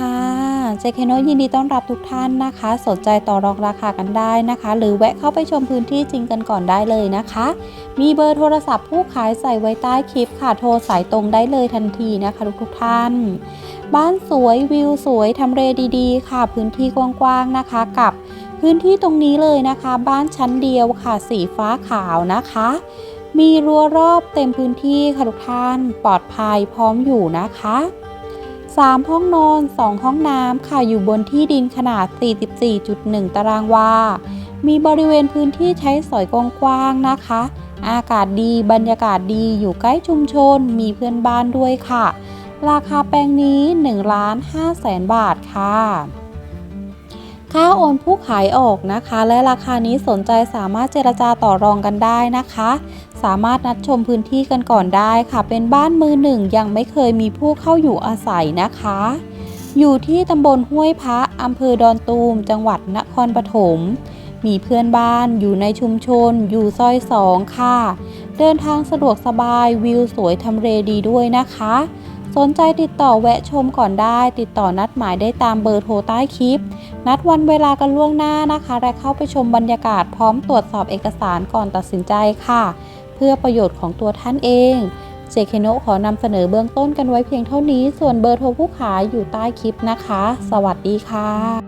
ค่ะเจคโนยินดีต้อนรับทุกท่านนะคะ สนใจต่อรองราคากันได้นะคะ หรือแวะเข้าไปชมพื้นที่จริงกันก่อนได้เลยนะคะ มีเบอร์โทรศัพท์ผู้ขายใส่ไว้ใต้คลิปค่ะโทรสายตรงได้เลยทันทีนะคะทุกทุกท่าน บ้านสวยวิวสวยทำเลดีๆ ค่ะพื้นที่กว้างๆนะคะกับพื้นที่ตรงนี้เลยนะคะ บ้านชั้นเดียวค่ะสีฟ้าขาวนะคะ มีรั้วรอบเต็มพื้นที่ค่ะทุกท่าน ปลอดภัยพร้อมอยู่นะคะ 3 ห้องนอน 2 ห้องน้ำค่ะอยู่บนที่ดินขนาด 44.1 ตารางวา มีบริเวณพื้นที่ใช้สอยกว้างๆนะคะ อากาศดีบรรยากาศดีอยู่ใกล้ชุมชน มีเพื่อนบ้านด้วยค่ะ ราคาแปลงนี้1ล้าน5แสนบาทค่ะค่าโอนผู้ขายออกนะคะ และราคานี้สนใจสามารถเจรจาต่อรองกันได้นะคะ สามารถนัดชมพื้นที่กันก่อนได้ค่ะ เป็นบ้านมือหนึ่งยังไม่เคยมีผู้เข้าอยู่อาศัยนะคะ อยู่ที่ตำบลห้วยพระอำเภอดอนตูม จังหวัดนครปฐม มีเพื่อนบ้านอยู่ในชุมชน อยู่ซอยสองค่ะ เดินทางสะดวกสบายวิวสวยทำเลดีด้วยนะคะ สนใจติดต่อแวะชมก่อนได้ ติดต่อนัดหมายได้ตามเบอร์โทรใต้คลิป นัดวันเวลากันล่วงหน้านะคะ และเข้าไปชมบรรยากาศพร้อมตรวจสอบเอกสารก่อนตัดสินใจค่ะ พื่อประโยชน์ของตัวท่านเองเจเคโนขอนำเสนอเบื้องต้นกันไว้เพียงเท่านี้ ส่วนเบอร์โทรผู้ขายอยู่ใต้คลิปนะคะ สวัสดีค่ะ